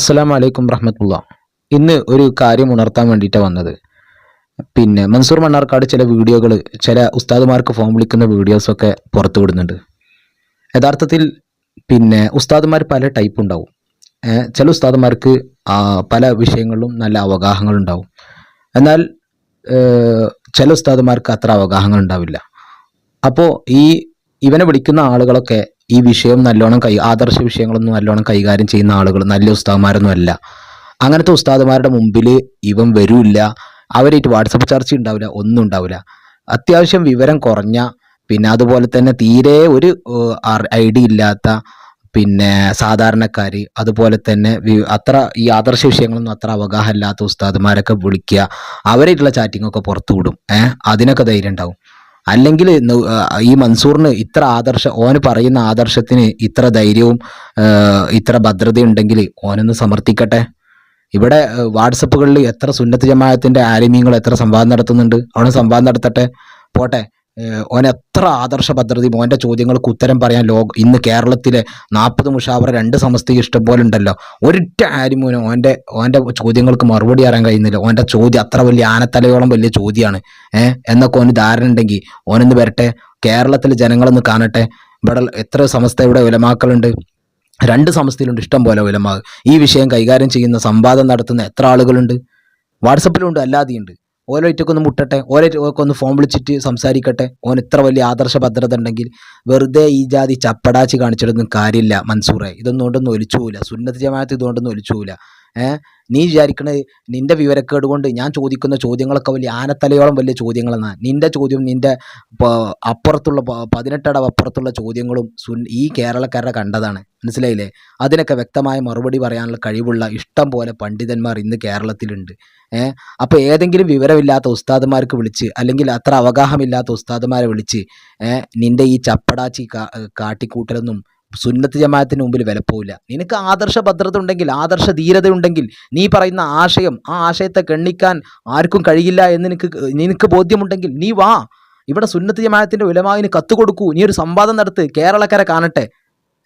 അസ്സലാം വലൈക്കും റഹ്മത്തുള്ള. ഇന്ന് ഒരു കാര്യം ഉണർത്താൻ വേണ്ടിയിട്ടാണ് വന്നത്. പിന്നെ മൻസൂർ മണ്ണാർക്കാട് ചില വീഡിയോകൾ ചില ഉസ്താദുമാർക്ക് ഫോം വിളിക്കുന്ന വീഡിയോസൊക്കെ പുറത്തു വിടുന്നുണ്ട് യഥാർത്ഥത്തിൽ പിന്നെ ഉസ്താദുമാർ പല ടൈപ്പ് ഉണ്ടാവും. ചില ഉസ്താദുമാർക്ക് പല വിഷയങ്ങളിലും നല്ല അവഗാഹങ്ങളുണ്ടാവും. എന്നാൽ ചില ഉസ്താദുമാർക്ക് അത്ര അവഗാഹങ്ങൾ ഉണ്ടാവില്ല അപ്പോൾ ഈ ഇവനെ വിളിക്കുന്ന ആളുകളൊക്കെ ഈ വിഷയം നല്ലോണം കൈ ആദർശ വിഷയങ്ങളൊന്നും നല്ലോണം കൈകാര്യം ചെയ്യുന്ന ആളുകൾ നല്ല ഉസ്താദന്മാരൊന്നും അല്ല. അങ്ങനത്തെ ഉസ്താദന്മാരുടെ മുമ്പിൽ ഇവൻ വരൂല്ല. അവരായിട്ട് വാട്സപ്പ് ചർച്ച ഉണ്ടാവില്ല ഒന്നും ഉണ്ടാവില്ല. അത്യാവശ്യം വിവരം കുറഞ്ഞ പിന്നെ അതുപോലെ തന്നെ തീരെ ഒരു ഐഡിയ ഇല്ലാത്ത പിന്നെ സാധാരണക്കാർ അതുപോലെ തന്നെ അത്ര ഈ ആദർശ വിഷയങ്ങളൊന്നും അത്ര അവഗാഹമില്ലാത്ത ഉസ്താദന്മാരൊക്കെ വിളിക്കുക അവരായിട്ടുള്ള ചാറ്റിങ്ങൊക്കെ പുറത്തു വിടും ഏഹ്? അതിനൊക്കെ ധൈര്യം ഉണ്ടാവും. അല്ലെങ്കിൽ ഈ മൻസൂറിന് ഇത്ര ആദർശ ഓന് പറയുന്ന ആദർശത്തിന് ഇത്ര ധൈര്യവും ഇത്ര ഭദ്രതയും ഉണ്ടെങ്കിൽ ഓനൊന്ന് സമർത്ഥിക്കട്ടെ. ഇവിടെ വാട്സപ്പുകളിൽ എത്ര സുന്നത്ത് ജമാഅത്തിന്റെ ആലിമീങ്ങൾ എത്ര സംവാദം നടത്തുന്നുണ്ട്? അവിടെ സംവാദം നടത്തട്ടെ. പോട്ടെ. ഓൻ എത്ര ആദർശ പദ്ധതി മോന്റെ ചോദ്യങ്ങൾക്ക് ഉത്തരം പറയാൻ ലോക ഇന്ന് കേരളത്തിലെ നാൽപ്പത് മുഷാവറ രണ്ട് സമസ്തയ്ക്ക് ഇഷ്ടം പോലെ ഉണ്ടല്ലോ. ഒരിറ്റ ആലിമൂന് ഓന്റെ ഓന്റെ ചോദ്യങ്ങൾക്ക് മറുപടി അറിയാൻ കഴിയുന്നില്ല. ഓന്റെ ചോദ്യം അത്ര വലിയ ആനത്തലയോളം വലിയ ചോദ്യമാണ്. ഏഹ് എന്നൊക്കെ ഓന് ധാരണ ഉണ്ടെങ്കിൽ ഓനൊന്ന് വരട്ടെ. കേരളത്തിലെ ജനങ്ങളൊന്ന് കാണട്ടെ. ഇവിടെ എത്ര സമസ്ത ഇവിടെ വിലമാക്കളുണ്ട് രണ്ട് സമസ്തയിലുണ്ട് ഇഷ്ടം പോലെ ഉലമാ. ഈ വിഷയം കൈകാര്യം ചെയ്യുന്ന സംവാദം നടത്തുന്ന എത്ര ആളുകളുണ്ട്? വാട്സപ്പിലുണ്ട് അല്ലാതെയുണ്ട്. ഓരോറ്റൊക്കെ ഒന്ന് മുട്ടട്ടെ ഓരോറ്റൊക്കെ ഒന്ന് ഫോൺ വിളിച്ചിട്ട് സംസാരിക്കട്ടെ. ഓൻ ഇത്ര വലിയ ആദർശ ഭദ്രത ഉണ്ടെങ്കിൽ വെറുതെ ഈ ജാതി ചപ്പടാച്ചി കാണിച്ചിട്ടൊന്നും കാര്യമില്ല മൻസൂറെ. ഇതൊന്നും കൊണ്ടൊന്നും ഒലിച്ചു പോവില്ല സുന്നത്ത് ജമാഅത്ത് ഇതുകൊണ്ടൊന്നും ഒലിച്ചു പോവില്ല ഏഹ് നീ വിചാരിക്കണത് നിന്റെ വിവരക്കേട് കൊണ്ട് ഞാൻ ചോദിക്കുന്ന ചോദ്യങ്ങളൊക്കെ വലിയ ആനത്തലയോളം വലിയ ചോദ്യങ്ങളെന്നാണ് നിന്റെ ചോദ്യം നിന്റെ അപ്പുറത്തുള്ള പതിനെട്ടടവ് അപ്പുറത്തുള്ള ചോദ്യങ്ങളും ഈ കേരളക്കാരുടെ കണ്ടതാണ്. മനസ്സിലായില്ലേ? അതിനൊക്കെ വ്യക്തമായ മറുപടി പറയാനുള്ള കഴിവുള്ള ഇഷ്ടം പോലെ പണ്ഡിതന്മാർ ഇന്ന് കേരളത്തിലുണ്ട്. ഏഹ് അപ്പോൾ ഏതെങ്കിലും വിവരമില്ലാത്ത ഉസ്താദന്മാർക്ക് വിളിച്ച് അല്ലെങ്കിൽ അത്ര അവഗാഹമില്ലാത്ത ഉസ്താദന്മാരെ വിളിച്ച് നിന്റെ ഈ ചപ്പടാച്ചി കാട്ടിക്കൂട്ടലൊന്നും സുന്നത്ത് ജമാഅത്തിന് മുമ്പിൽ വിലപ്പോവില്ല നിനക്ക് ആദർശ ഭദ്രത ഉണ്ടെങ്കിൽ ആദർശ ധീരത ഉണ്ടെങ്കിൽ നീ പറയുന്ന ആശയം ആ ആശയത്തെ കണ്ണിക്കാൻ ആർക്കും കഴിയില്ല എന്ന് നിനക്ക് നിനക്ക് ബോധ്യമുണ്ടെങ്കിൽ നീ വാ. ഇവിടെ സുന്നത്ത് ജമാഅത്തിന്റെ ഉലമാവിന് കത്ത് കൊടുക്കൂ. നീ ഒരു സംവാദം നടത്ത്. കേരളക്കരെ കാണട്ടെ.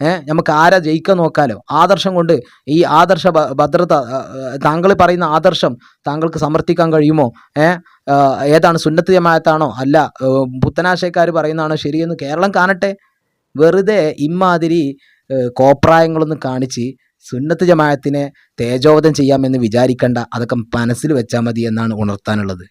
ഏഹ് നമുക്ക് ആരാ ജയിക്കാൻ നോക്കാലോ? ആദർശം കൊണ്ട് ഈ ആദർശ ഭദ്രത താങ്കൾ പറയുന്ന ആദർശം താങ്കൾക്ക് സമർത്ഥിക്കാൻ കഴിയുമോ? ഏഹ് ഏതാണ് സുന്നത്ത് ജമാഅത്താണോ? അല്ല പുത്തനാശയക്കാർ പറയുന്നതാണോ ശരിയെന്ന് കേരളം കാണട്ടെ. വെറുതെ ഇമ്മാതിരി ഏഹ് കോപ്രായങ്ങളൊന്നും കാണിച്ച് സുന്നത്ത് ജമാഅത്തിനെ തേജോവധം ചെയ്യാമെന്ന് വിചാരിക്കണ്ട. അതൊക്കെ മനസ്സിൽ വെച്ചാൽ മതി എന്നാണ് ഉണർത്താനുള്ളത്.